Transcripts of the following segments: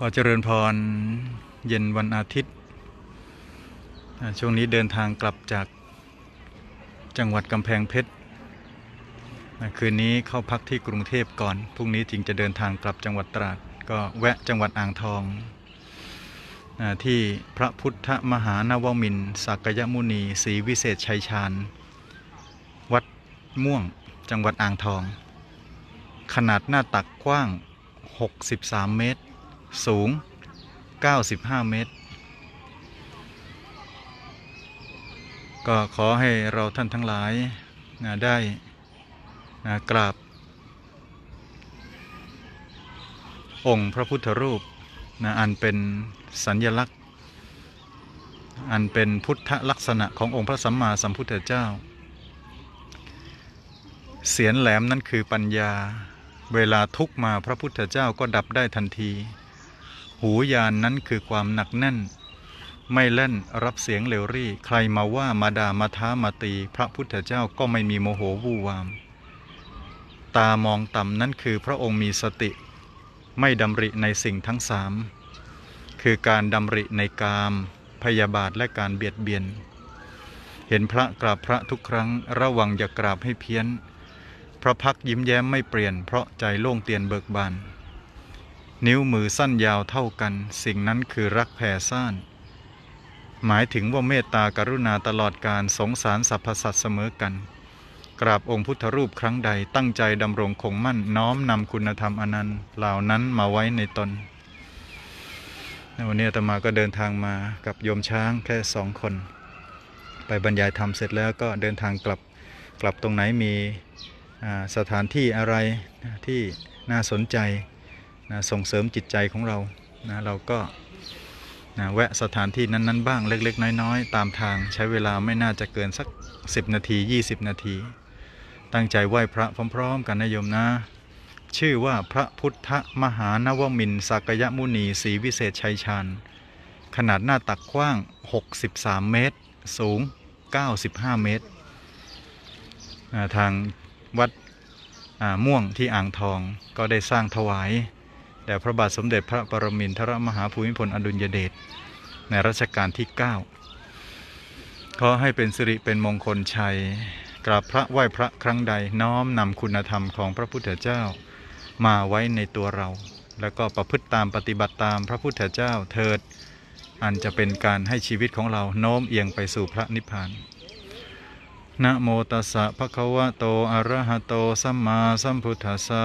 ขอเจริญพรเย็นวันอาทิตย์ ช่วงนี้เดินทางกลับจากจังหวัดกำแพงเพชรคืนนี้เข้าพักที่กรุงเทพก่อนพรุ่งนี้จึงจะเดินทางกลับจังหวัดตราด ก็แวะจังหวัดอ่างทอง ที่พระพุทธมหานวมินทร์สักยมุนีศรีวิเศษชัยชาญ วัดม่วงจังหวัดอ่างทอง ขนาดหน้าตักกว้าง 63 เมตร สูง 95 เมตร ก็ขอให้เราท่านทั้งหลายนะได้นะกราบ องค์พระพุทธรูปนะอันเป็นสัญญลักษณ์ อันเป็นพุทธลักษณะขององค์พระสัมมาสัมพุทธเจ้า เสียนแหลมนั่นคือปัญญา เวลาทุกมาพระพุทธเจ้าก็ดับได้ทันที หูยานนั้นคือความหนักแน่น ไม่เล่นรับเสียงเรวรี่ ใครมาว่ามาด่ามาท้ามาตี พระพุทธเจ้าก็ไม่มีโมโหวู่วาม ตามองต่ำนั้นคือพระองค์มีสติ ไม่ดำริในสิ่งทั้งสามคือการดำริในกามพยาบาทและการเบียดเบียน เห็นพระกราบพระทุกครั้งระวังอย่ากราบให้เพี้ยน พระพักยิ้มแย้มไม่เปลี่ยนเพราะใจโล่งเตียนเบิกบาน นิ้วมือสั้นยาวเท่ากัน สิ่งนั้นคือรักแผ่ซ่าน หมายถึงว่าเมตตากรุณาตลอดการสงสารสรรพสัตว์เสมอกัน กราบองค์พุทธรูปครั้งใดตั้งใจดำรงคงมั่นน้อมนำคุณธรรมอนันต์เหล่านั้นมาไว้ในตนวันนี้อาตมาก็เดินทางมากับโยมช้างแค่สองคน ไปบรรยายธรรมเสร็จแล้วก็เดินทางกลับกลับตรงไหนมีสถานที่อะไรที่น่าสนใจ นะส่งเสริมจิตใจของเรานะเราก็นะแวะสถานที่นั้น ๆ บ้างเล็ก ๆ น้อย ๆ ตามทางใช้เวลาไม่น่าจะเกินสัก 10 นาที 20 นาที ตั้งใจไหว้พระพร้อม ๆ กันนะโยมนะ ชื่อว่าพระพุทธมหานวมินทร์สักยมุนีศรีวิเศษชัยชาญขนาดหน้าตักกว้าง 63 เมตร สูง 95 เมตร ทางวัดม่วงที่อ่างทองก็ได้สร้างถวาย แด่พระบาทสมเด็จพระปรมินทรมหาภูมิพลอดุลยเดชในรัชกาลที่ 9 ขอให้เป็นสิริเป็นมงคลชัย กราบพระไหว้พระครั้งใดน้อมนำคุณธรรมของพระพุทธเจ้า มาไว้ในตัวเรา แล้วก็ประพฤติตามปฏิบัติตามพระพุทธเจ้าเถิด อันจะเป็นการให้ชีวิตของเราโน้มเอียงไปสู่พระนิพพานนะโมตัสสะภะคะวะโตอะระหะโตสัมมาสัมพุทธัสสะ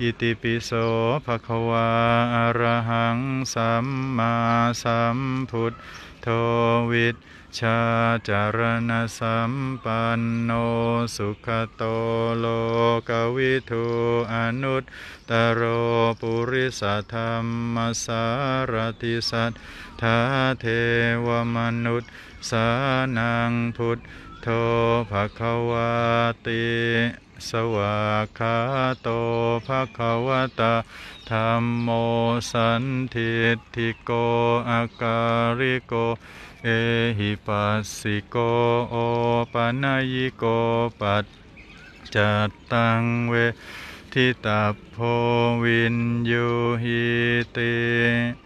อิติปิโสภะคะวะอะระหังสัมมาสัมพุทโธวิชชาจารณสัมปันโนสุขโตโลกวิทูอนุตตโรปุริสธรรมสารติสัทธาเทวมนุษย์สานังพุทธ โธภะคะวาติสวากขาโตภะคะวะตาธรรมโมสันทิฏฐิโกอาการิโก เอหิปัสสิโกโอปัญญิโกปัจจัตตังเวทิตาโพวินยูหิติ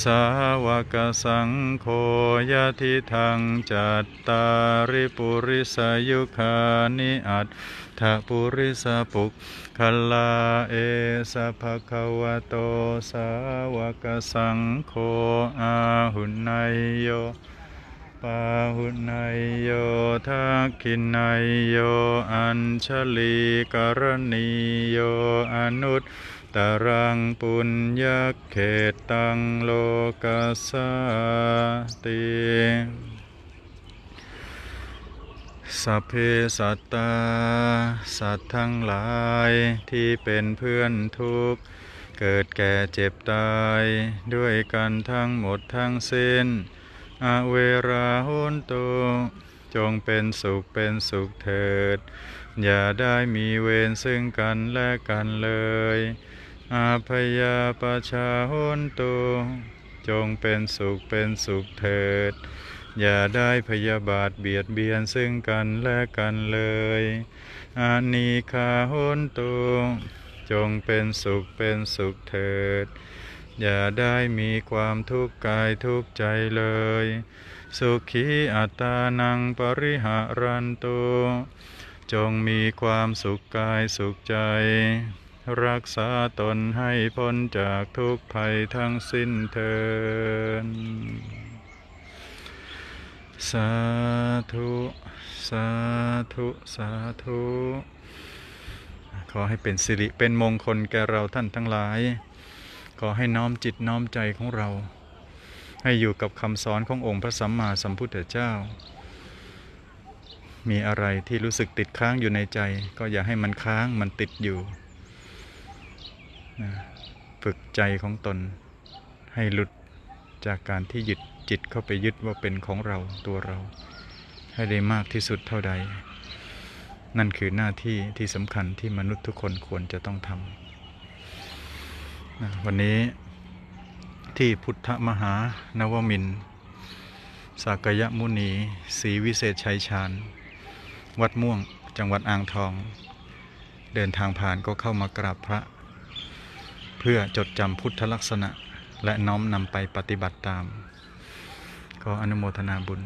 สาวกสังโฆยะทิทังจัตตาริปุริสยุคานิอัตถปุริสปุกขลาเอสะภะคะวะโตสาวกสังโฆอาหุนายโย ปาหุนายโยทักขินายโยอัญชลีกรณีโยอนุตตรังปุญญเขตตังโลกัสสติสัพเพสัตตา สัตว์ทั้งหลายที่เป็นเพื่อนทุกข์เกิดแก่เจ็บตาย ด้วยกันทั้งหมดทั้งสิ้น อเวราโหนตุจงเป็นสุขเป็นสุขเถิด อย่าได้มีเวรซึ่งกันและกันเลย อาพยาปชาโหนตุจงเป็นสุขเป็นสุขเถิด อย่าได้พยาบาทเบียดเบียนซึ่งกันและกันเลยอานีคาโหนตุจงเป็นสุขเป็นสุขเถิด อย่าได้มีความทุกข์กายทุกข์ใจเลย สุขีอัตานังปริหารันตุจงมีความสุขกายสุขใจ รักษาตนให้พ้นจากทุกภัยทั้งสิ้นเถิดสาธุ สาธุ สาธุ ขอให้เป็นสิริเป็นมงคลแก่เราท่านทั้งหลาย ขอให้น้อมจิตน้อมใจของเรา ให้อยู่กับคำสอนขององค์พระสัมมาสัมพุทธเจ้า มีอะไรที่รู้สึกติดค้างอยู่ในใจ ก็อย่าให้มันค้างมันติดอยู่ ฝึกใจของตน ให้หลุดจากการที่ยึดจิตเข้าไปยึดว่าเป็นของเราตัวเรา ให้ได้มากที่สุดเท่าใด นั่นคือหน้าที่ที่สำคัญที่มนุษย์ทุกคนควรจะต้องทำ วันนี้ที่พุทธมหานวมินทร์สากยมุนีศรีวิเศษชัยชาญ วัดม่วงจังหวัดอ่างทอง เดินทางผ่านก็เข้ามากราบพระ เพื่อจดจำพุทธลักษณะและน้อมนำไปปฏิบัติตาม ก็อนุโมทนาบุญ